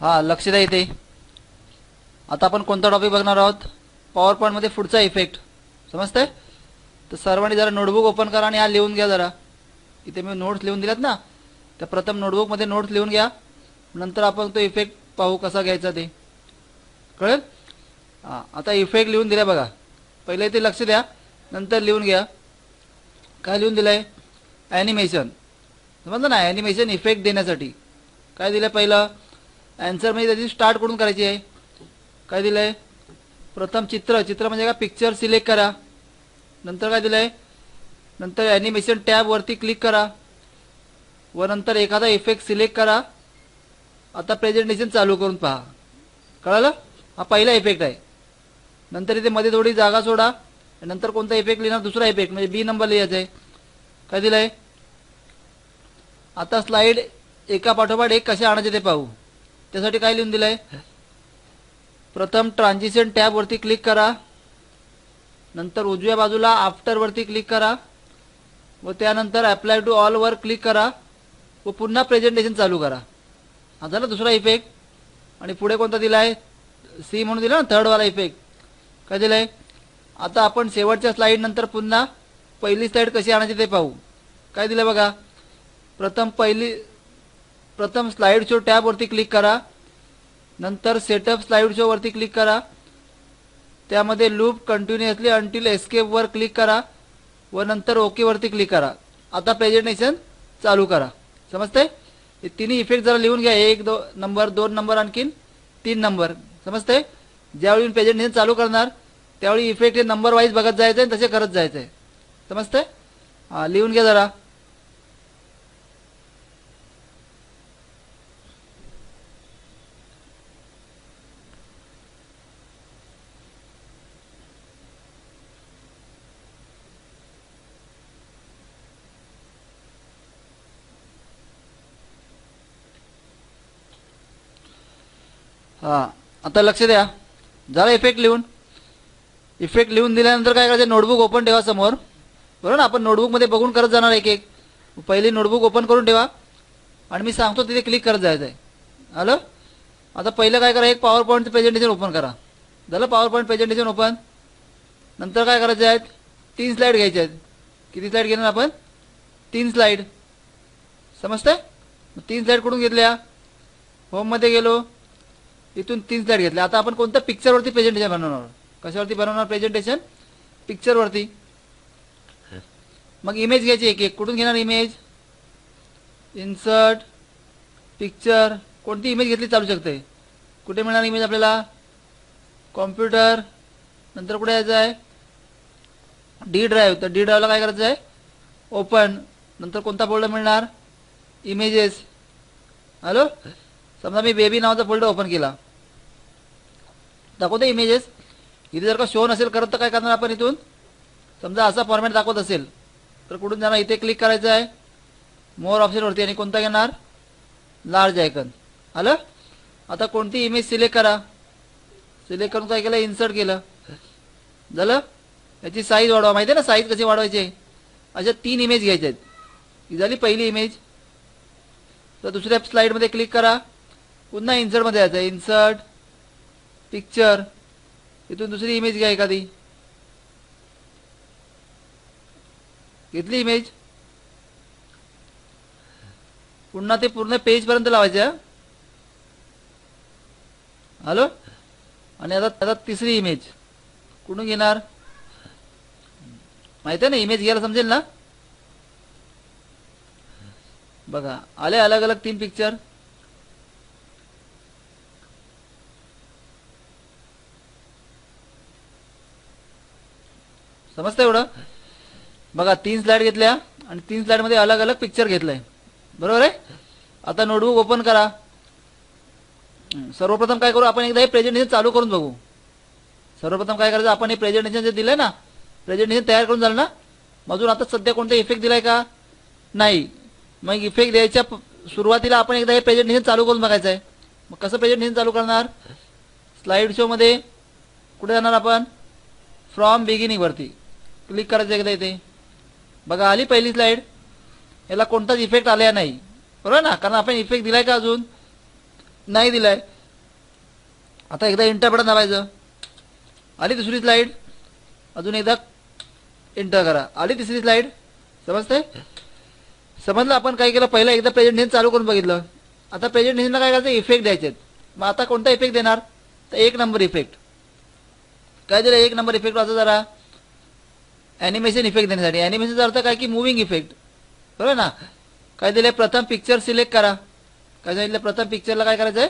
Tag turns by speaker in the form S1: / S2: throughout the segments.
S1: हा लक्ष द्या इथे. आता आपण कोणता टॉपिक बघणार आहोत? पॉवर पॉईंटमध्ये पुढचा इफेक्ट समजतंय? तर सर्वांनी जरा नोटबुक ओपन करा आणि हा लिहून घ्या जरा. इथे मी नोट्स लिहून दिल्यात ना? त्या प्रथम नोटबुकमध्ये नोट्स लिहून घ्या. नंतर आपण तो इफेक्ट पाहू कसा घ्यायचा ते. कळेल? हां आता इफेक्ट लिहून दिला बघा. पहिले ते लक्ष द्या. नंतर लिहून घ्या. काय लिहून दिलं आहे ॲनिमेशन समजलं ना? ॲनिमेशन इफेक्ट देण्यासाठी. काय दिलं पहिलं? अँसर म्हणजे त्याची स्टार्ट करून करायची आहे? काय दिलं आहे प्रथम चित्र. चित्र म्हणजे काय पिक्चर सिलेक्ट करा. नंतर काय दिलं आहे नंतर ॲनिमेशन टॅबवरती क्लिक करा. व नंतर एखादा इफेक्ट सिलेक्ट करा. आता प्रेझेंटेशन चालू करून पहा. कळालं? हा पहिला इफेक्ट आहे. नंतर इथे मध्ये थोडी जागा सोडा. नंतर कोणता इफेक्ट लिहिणार? दुसरा इफेक्ट म्हणजे बी नंबर लिहायचा आहे. काय दिलं आहे आता स्लाईड एका पाठोपाठ एक कसे आणायचे ते पाहू. त्यासाठी काय लिहून दिलं आहे प्रथम ट्रान्झिशन टॅबवरती क्लिक करा. नंतर उजव्या बाजूला आफ्टरवरती क्लिक करा. व त्यानंतर अप्लाय टू ऑलवर क्लिक करा. व पुन्हा प्रेझेंटेशन चालू करा. हा झाला दुसरा इफेक्ट आणि पुढे कोणता दिला आहे सी म्हणून दिला ना थर्डवाला इफेक्ट काय दिलं आहे आता आपण शेवटच्या स्लाईड नंतर पुन्हा पहिली स्लाईड कशी आणायची ते पाहू. काय दिलं बघा? प्रथम पहिली प्रथम स्लाईड शो टॅबवरती क्लिक करा. नंतर सेटअप स्लाईड शोवरती क्लिक करा. त्यामध्ये लूप कंटिन्युअसली अंटील एस्केपवर क्लिक करा व नंतर ओकेवरती क्लिक करा. आता प्रेझेंटेशन चालू करा. समजते हे तिन्ही इफेक्ट जरा लिहून घ्या. एक दो नंबर दोन नंबर आणखीन तीन नंबर समजते ज्यावेळी प्रेझेंटेशन चालू करणार त्यावेळी इफेक्ट हे नंबर वाईज बघत जायचं आहे तसे करत जायचं आहे समजते हां लिहून घ्या जरा. हां. आता लक्ष द्या. झाला इफेक्ट लिहून. इफेक्ट लिहून दिल्यानंतर काय करायचं? नोटबुक ओपन ठेवा समोर. बरोबर ना? आपण नोटबुकमध्ये बघून करत जाणार एक एक. पहिली नोटबुक ओपन करून ठेवा. आणि मी सांगतो तिथे क्लिक करत जायचं आहे आलं? आता पहिलं काय करा? एक पॉवर पॉईंटचं प्रेझेंटेशन ओपन करा. झालं? पॉवर पॉईंट प्रेझेंटेशन ओपन नंतर काय करायचं आहेत? तीन स्लाईड घ्यायचे आहेत. किती स्लाईड घेणार आपण? तीन स्लाईड समजतंय? तीन स्लाईड कुठून घेतल्या? होममध्ये गेलो. इथून तीन स्लाईड घेतल्या. आता आपण कोणत्या पिक्चरवरती प्रेझेंटेशन बनवणार? कशावरती बनवणार प्रेझेंटेशन पिक्चरवरती मग इमेज घ्यायची एक एक. कुठून घेणार इमेज इन्सर्ट पिक्चर कोणती इमेज घेतली चालू शकते? कुठे मिळणार इमेज आपल्याला? कॉम्प्युटर नंतर कुठे यायचं आहे? डी ड्राईव्ह तर डी ड्राईव्हला काय करायचं आहे? ओपन नंतर कोणता फोल्डर मिळणार? इमेजेस हॅलो समजा मी बेबी नावाचा फोल्डर ओपन केला. दाखवते इमेजेस इथे जर का शो नसेल करत तर काय करणार आपण इथून? समजा असा फॉर्मॅट दाखवत असेल तर कुठून जाणार? इथे क्लिक करायचं आहे. मोर ऑप्शनवरती आणि कोणता घेणार लार्ज आयकन आलं? आता कोणती इमेज सिलेक्ट करा. सिलेक्ट करून काय केलं? इन्सर्ट केलं. झालं? याची साईज वाढवा. माहिती आहे ना साईज कशी वाढवायची? अशा तीन इमेज घ्यायच्या आहेत. ही झाली पहिली इमेज तर दुसऱ्या स्लाईडमध्ये क्लिक करा. पुन्हा इन्सर्टमध्ये यायचं. इन्सर्ट पिक्चर इथून दुसरी इमेज घ्या एखादी. घेतली इमेज पुन्हा ते पूर्ण पेजपर्यंत लावायचं हॅलो आणि आता आता तिसरी इमेज कुठून घेणार? माहिती आहे ना इमेज घ्यायला समजेल ना? बघा आले अलग अलग तीन पिक्चर समजतं एवढं? बघा तीन स्लाईड घेतल्या आणि तीन स्लाईडमध्ये अलग अलग पिक्चर घेतलंय. बरोबर आहे? आता नोटबुक ओपन करा. सर्वप्रथम काय करू? आपण एकदा हे प्रेझेंटेशन चालू करून बघू. सर्वप्रथम काय करायचं? आपण हे प्रेझेंटेशन जे दिलंय ना प्रेझेंटेशन तयार करून झालं ना मग अजून आता सध्या कोणता इफेक्ट दिलाय का? नाही. मग इफेक्ट द्यायच्या सुरुवातीला आपण एकदा हे प्रेझेंटेशन चालू करून बघायचं आहे मग कसं प्रेझेंटेशन चालू करणार? स्लाईड शोमध्ये कुठे जाणार आपण? फ्रॉम बिगिनिंगवरती क्लिक करायचं एकदा इथे. बघा आली पहिली स्लाईड याला कोणताच इफेक्ट आलेला नाही. बरोबर ना? कारण आपण इफेक्ट दिलाय का अजून? नाही दिलाय. आता एकदा इंटर बटन दाबायचं. आली दुसरी स्लाईड अजून एकदा इंटर करा. आली तिसरी स्लाईड समजते समजलं? आपण काय केलं? पहिलं एकदा प्रेझेंटेशन चालू करून बघितलं. आता प्रेझेंटेशनला काय करायचं? इफेक्ट द्यायचे आहेत मग आता कोणता इफेक्ट देणार? तर एक नंबर इफेक्ट काय दिलं? एक नंबर इफेक्ट वाचा जरा. ॲनिमेशन इफेक्ट देण्यासाठी. ॲनिमेशनचा अर्थ काय की मुव्हिंग इफेक्ट बरोबर ना? काय दिलं प्रथम पिक्चर सिलेक्ट करा. काय सांगितलं? प्रथम पिक्चरला काय करायचं आहे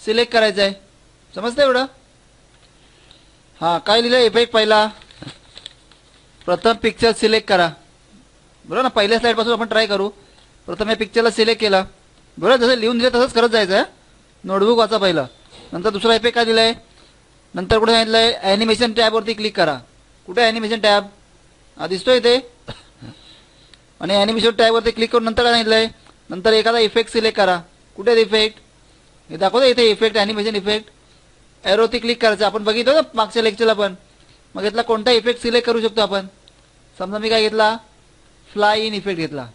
S1: सिलेक्ट करायचं आहे समजतं एवढं? हां काय लिहिलं इफेक्ट पहिला. प्रथम पिक्चर सिलेक्ट करा. बरोबर ना? पहिल्या स्लाईडपासून आपण ट्राय करू. प्रथम या पिक्चरला सिलेक्ट केला. बरोबर? जसं लिहून दिलं तसंच करत जायचं आहे नोटबुक वाचा पहिला. नंतर दुसरा इफेक्ट काय दिला आहे नंतर कुठे सांगितलं आहे ॲनिमेशन टॅबवरती क्लिक करा. कुठे ॲनिमेशन टॅब हा दिसतोय इथे आणि ॲनिमेशन टॅबवरती क्लिक करून नंतर काय सांगितलं आहे नंतर एखादा इफेक्ट सिलेक्ट करा. कुठे इफेक्ट हे दाखवतो इथे इफेक्ट ॲनिमेशन इफेक्ट एरोती क्लिक करायचं. आपण बघितलं ना मागच्या लेक्चरला पण. मग घेतला कोणता इफेक्ट सिलेक्ट करू शकतो आपण? समजा मी काय घेतला? फ्लाय इन इफेक्ट घेतला.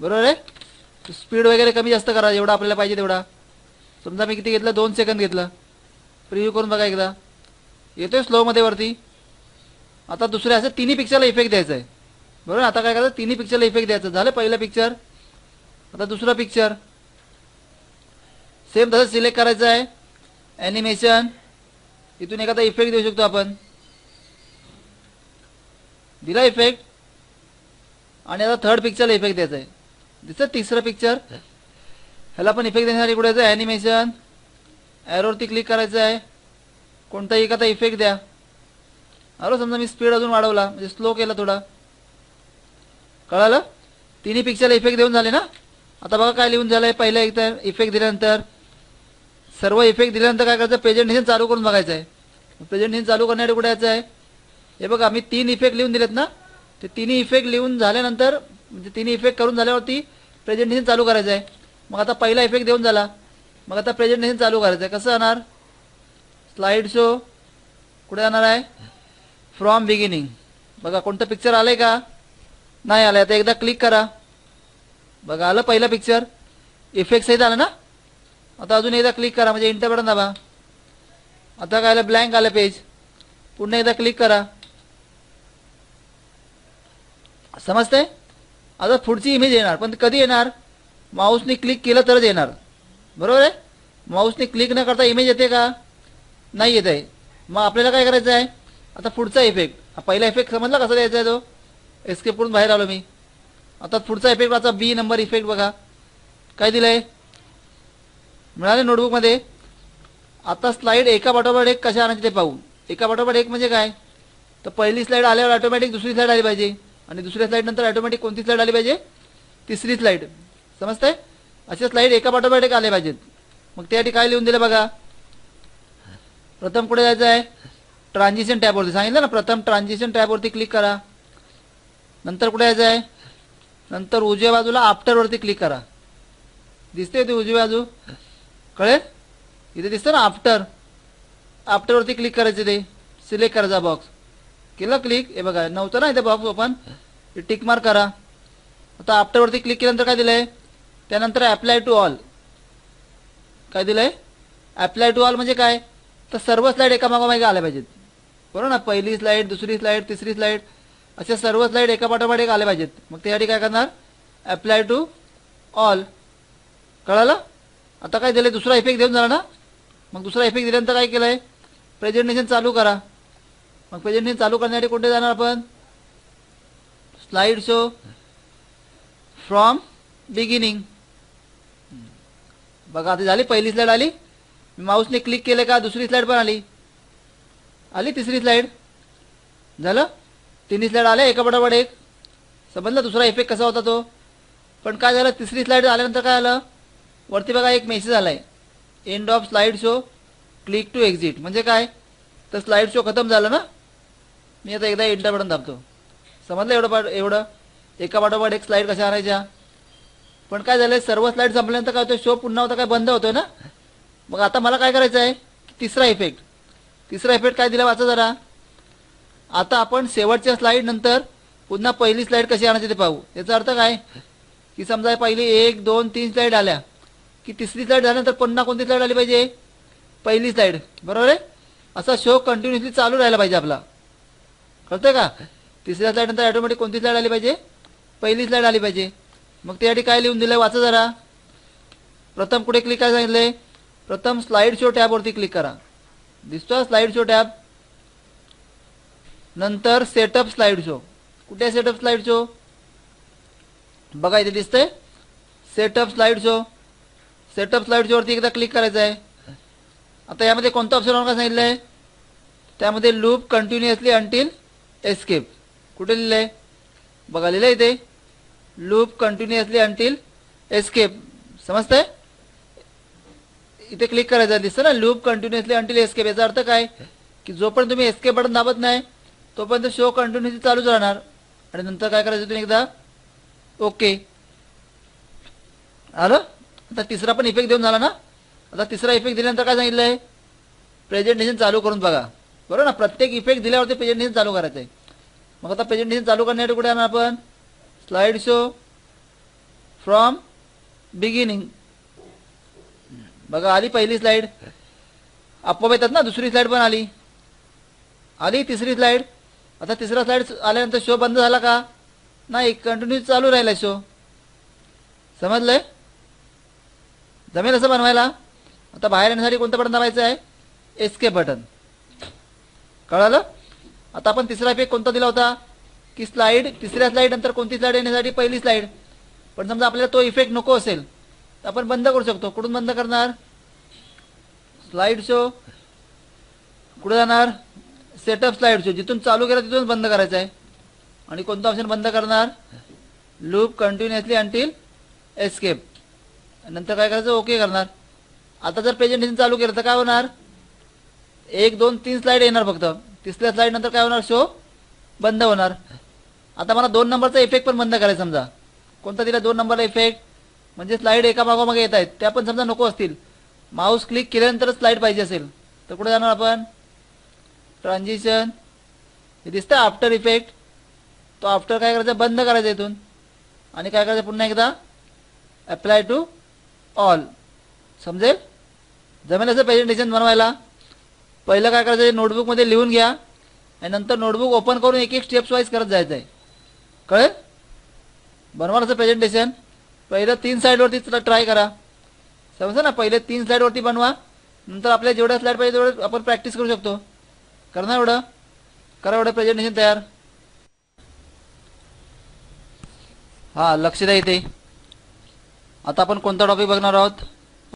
S1: बरोबर आहे? स्पीड वगैरे कमी जास्त करा. जेवढा आपल्याला पाहिजे तेवढा. समजा मी किती घेतलं? दोन सेकंद घेतलं. प्रिव्ह्यू करून बघा एकदा. येतोय स्लोमध्ये वरती. आता दुसऱ्या असं तिन्ही पिक्चरला इफेक्ट द्यायचा आहे बरोबर? आता काय करायचं? तिन्ही पिक्चरला इफेक्ट द्यायचं. झालं पहिलं पिक्चर आता दुसरं पिक्चर सेम तसं सिलेक्ट करायचं आहे. ॲनिमेशन इथून एखादा इफेक्ट देऊ शकतो आपण. दिला इफेक्ट आणि आता थर्ड पिक्चरला इफेक्ट द्यायचा आहे दिसतं तिसरं पिक्चर ह्याला पण इफेक्ट देण्यासाठी कुठे जायचं ॲनिमेशन ॲरोवरती क्लिक करायचं आहे कोणताही एखादा इफेक्ट द्या. अरे समजा मी स्पीड अजून वाढवला म्हणजे स्लो केला थोडा. कळालं? तिन्ही पिक्चरला इफेक्ट देऊन झाले ना? आता बघा काय लिहून झालं आहे एक तर इफेक्ट दिल्यानंतर. सर्व इफेक्ट दिल्यानंतर काय करायचं? प्रेझेंटेशन चालू करून बघायचं आहे प्रेझेंटेशन चालू करण्यासाठी कुठे यायचं आहे हे बघा मी तीन इफेक्ट लिहून दिलेत ना? ते तिन्ही इफेक्ट लिहून झाल्यानंतर म्हणजे तिन्ही इफेक्ट करून झाल्यावरती प्रेझेंटेशन चालू करायचं आहे मग आता पहिला इफेक्ट देऊन झाला. मग आता प्रेझेंटेशन चालू करायचं आहे कसं जाणार? स्लाईड शो कुठे जाणार आहे? फ्रॉम बिगिनिंग बघा कोणतं पिक्चर आलं आहे का? नाही आलं आता एकदा क्लिक करा. बघा आलं पहिलं पिक्चर इफेक्ट सहित आलं ना? आता अजून एकदा क्लिक करा. म्हणजे इंटर बटन दाबा. आता काय आलं? ब्लँक आलं पेज पुन्हा एकदा क्लिक करा. समजते आता पुढची इमेज येणार. पण कधी येणार? माऊसने क्लिक केलं तरच येणार. बरोबर आहे? माऊसने क्लिक न करता इमेज येते का? नाही येत आहे मग आपल्याला काय करायचं आहे आता पुढचा इफेक्ट हा पहिला इफेक्ट समजला कसा द्यायचा आहे तो? एस्केप करून बाहेर आलो मी. आता पुढचा इफेक्ट वाचा बी नंबर इफेक्ट बघा. काय दिलं आहे मिळाले नोटबुकमध्ये आता स्लाईड एका पाठोपाठ एक कशा आणायचे ते पाहू एका पाठोपाठ एक म्हणजे काय? तर पहिली स्लाईड आल्यावर ऑटोमॅटिक दुसरी स्लाईड आली पाहिजे. आणि दुसऱ्या स्लाईड नंतर ऑटोमॅटिक कोणती स्लाईड आली पाहिजे? तिसरी स्लाईड समजतंय? अशा स्लाईड एका पाठोपाठ एक आले पाहिजेत. मग त्यासाठी काय लिहून दिलं बघा. प्रथम कुठे जायचं आहे ट्रान्झिशन टॅबवरती सांगितलं ना प्रथम ट्रान्झिशन टॅबवरती क्लिक करा. नंतर कुठे यायचं आहे? नंतर उजव्या बाजूला आफ्टरवरती क्लिक करा. दिसते ती उजवी बाजू? कळेल? इथे दिसतं ना आफ्टर आफ्टरवरती क्लिक करायचं ते. सिलेक्ट करायचा बॉक्स केलं क्लिक हे बघा नव्हतं ना इथे बॉक्स ओपन टिक मार्क करा. आता आफ्टरवरती क्लिक केल्यानंतर काय दिलं आहे त्यानंतर ॲप्लाय टू ऑल काय दिलं आहे ॲप्लाय टू ऑल म्हणजे काय? तर सर्व स्लाईड एका मागोमागे आल्या पाहिजेत. बरोबर ना पहिली स्लाईड दुसरी स्लाईड तिसरी स्लाईड अशा सर्व स्लाईड एका पाठोपाठ एक आल्या पाहिजेत. मग त्यासाठी काय करणार? अप्लाय टू ऑल कळालं? आता काय दिलं दुसरा इफेक्ट देऊन झाला ना? मग दुसरा इफेक्ट दिल्यानंतर काय केलं आहे प्रेझेंटेशन चालू करा. मग प्रेझेंटेशन चालू करण्यासाठी कुठे जाणार आपण? स्लाईड शो फ्रॉम बिगिनिंग बघा आता झाली पहिली स्लाईड आली. माऊसने क्लिक केलं का? दुसरी स्लाईड पण आली. आली तिसरी स्लाईड झालं? तिन्ही स्लाईड आल्या एका पटापट एक. समजलं दुसरा इफेक्ट कसा होता तो? पण काय झालं? तिसरी स्लाईड आल्यानंतर काय आलं? वरती बघा एक मेसेज आला आहे end of slide show click to exit म्हणजे काय? तर स्लाईड शो खतम झालं ना? मी आता एकदा एंटर बटन दाबतो. समजलं एवढं पाठ एवढं? एका पाठोपाठ एक स्लाईड कशा आणायच्या? पण काय झालं सर्व स्लाईड संपल्यानंतर काय होतं? शो पुन्हा होता काय? बंद होतोय ना? मग आता मला काय करायचं आहे तिसरा इफेक्ट तिसरा इफेक्ट काय दिला वाचा जरा. आता आपण शेवटच्या स्लाईड नंतर पुन्हा पहिली स्लाईड कशी आणायची ते पाहू. याचा अर्थ काय? की समजा पहिली एक दोन तीन स्लाईड आल्या. की तिसरी स्लाईड झाल्यानंतर पुन्हा कोणती स्लाईड आली पाहिजे? पहिली स्लाईड बरोबर आहे? असा शो कंटिन्युअसली चालू राहिला पाहिजे आपला. कळतंय का? तिसऱ्या स्लाईड नंतर ऑटोमॅटिक कोणती स्लाईड आली पाहिजे? पहिली स्लाईड आली पाहिजे. मग त्यासाठी काय लिहून दिलंय? वाचा जरा. प्रथम कुठे क्लिक काय सांगितलंय? प्रथम स्लाईड शो टॅबवरती क्लिक करा. दिसतो स्लाईड शो टॅब नंतर सेटअप स्लाईड शो कुठे सेटअप स्लाईड शो बघा इथे दिसतंय. Setup slide show setup slide शोवरती एकदा क्लिक करायचं आहे. आता यामध्ये कोणतं ऑप्शन का सांगितलं आहे त्यामध्ये लूप कंटिन्युअसली अंटील एस्केप कुठे लिहिलं आहे बघा लिहिलं इथे. लूप कंटिन्युअसली अंटील एस्केप समजतंय? इथे क्लिक करायचं दिसतं ना. लूप कंटिन्युअसली अंटील एस्केप याचा अर्थ काय? की जोपर्यंत तुम्ही एस्केप बटन दाबत नाही तोपर्यंत शो कंटिन्युअसली चालूच राहणार. आणि नंतर काय करायचं तुम्ही एकदा? ओके आलं? आता तिसरा पण इफेक्ट देऊन झाला ना? आता तिसरा इफेक्ट दिल्यानंतर काय सांगितलं आहे प्रेझेंटेशन चालू करून बघा. बरोबर ना? प्रत्येक इफेक्ट दिल्यावरती प्रेझेंटेशन चालू करायचं आहे मग आता प्रेझेंटेशन चालू करण्यासाठी कुठे आणणार आपण? स्लाईड शो फ्रॉम बिगिनिंग बघा आली पहिली स्लाईड आपोआप येतात ना दुसरी स्लाईड पण आली. आली तिसरी स्लाईड आता तिसरा स्लाईड आल्यानंतर शो बंद झाला का? नाही कंटिन्यू चालू राहिला शो समजलंय? जमेल असं बनवायला? आता बाहेर येण्यासाठी कोणतं बटन दाबायचं आहे? एस्केप बटन कळालं? आता आपण तिसरा इफेक्ट कोणता दिला होता? की स्लाईड तिसऱ्या स्लाईड नंतर कोणती स्लाईड येण्यासाठी पहिली स्लाईड पण समजा आपल्याला तो इफेक्ट नको असेल आपण बंद करू शकतो. कुठून बंद करणार? स्लाईड शो कुठे जाणार? सेटअप स्लाईड शो जिथून चालू केला तिथून बंद करायचं आहे आणि कोणतं ऑप्शन बंद करणार? लूप कंटिन्युअसली अंटील एस्केप नंतर काय करायचं? ओके करणार. आता जर प्रेझेंटेशन चालू केलं तर काय होणार? एक दोन तीन स्लाईड येणार फक्त. तिसऱ्या स्लाईड नंतर काय होणार? शो बंद होणार. आता मला दोन नंबरचा इफेक्ट पण बंद करायचा समजा. कोणता दिला? दोन नंबरला इफेक्ट म्हणजे स्लाईड एका मागोमागे येत आहेत. त्या पण समजा नको असतील. माऊस क्लिक केल्यानंतरच स्लाईड पाहिजे असेल. तर कुठे जाणार आपण? ट्रान्झिशन. हे दिसतं आफ्टर इफेक्ट तो आफ्टर काय करायचं? बंद करायचं इथून. आणि काय करायचं पुन्हा एकदा? अप्लाय टू ऑल समजेल? जमेल असं प्रेझेंटेशन बनवायला. पहिलं काय करायचं? नोटबुकमध्ये लिहून घ्या. आणि नंतर नोटबुक ओपन करून एक एक स्टेप्स वाईज करत जायचं आहे कळेल? बनवाल असं प्रेझेंटेशन पहिलं तीन साईडवरती ट्राय करा. समजा ना? पहिले तीन स्लाईडवरती बनवा. नंतर आपल्या जेवढ्या स्लाईड पाहिजे तेवढं आपण प्रॅक्टिस करू शकतो. करणार एवढं? करा एवढं प्रेझेंटेशन तयार. हां लक्ष द्या इथे. आता आपण कोणता टॉपिक बघणार आहोत?